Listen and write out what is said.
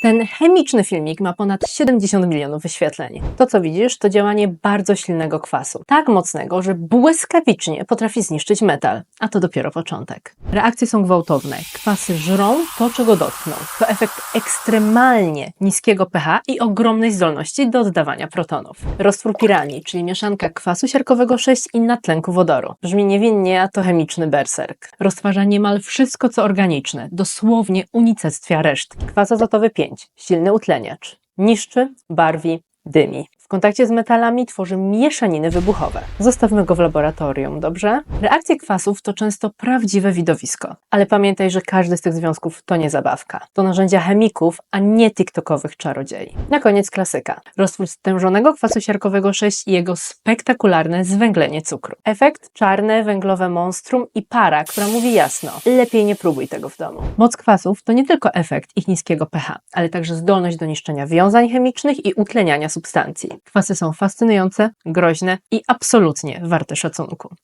Ten chemiczny filmik ma ponad 70 milionów wyświetleń. To, co widzisz, to działanie bardzo silnego kwasu. Tak mocnego, że błyskawicznie potrafi zniszczyć metal. A to dopiero początek. Reakcje są gwałtowne. Kwasy żrą to, czego dotkną. To efekt ekstremalnie niskiego pH i ogromnej zdolności do oddawania protonów. Roztwór piranii, czyli mieszanka kwasu siarkowego 6 i natlenku wodoru. Brzmi niewinnie, a to chemiczny berserk. Roztwarza niemal wszystko, co organiczne. Dosłownie unicestwia resztki. Kwas azotowy 5. Silny utleniacz. Niszczy, barwi, dymi. W kontakcie z metalami tworzy mieszaniny wybuchowe. Zostawmy go w laboratorium, dobrze? Reakcje kwasów to często prawdziwe widowisko. Ale pamiętaj, że każdy z tych związków to nie zabawka. To narzędzia chemików, a nie tiktokowych czarodziei. Na koniec klasyka. Roztwór stężonego kwasu siarkowego 6 i jego spektakularne zwęglenie cukru. Efekt czarne, węglowe monstrum i para, która mówi jasno. Lepiej nie próbuj tego w domu. Moc kwasów to nie tylko efekt ich niskiego pH, ale także zdolność do niszczenia wiązań chemicznych i utleniania substancji. Kwasy są fascynujące, groźne i absolutnie warte szacunku.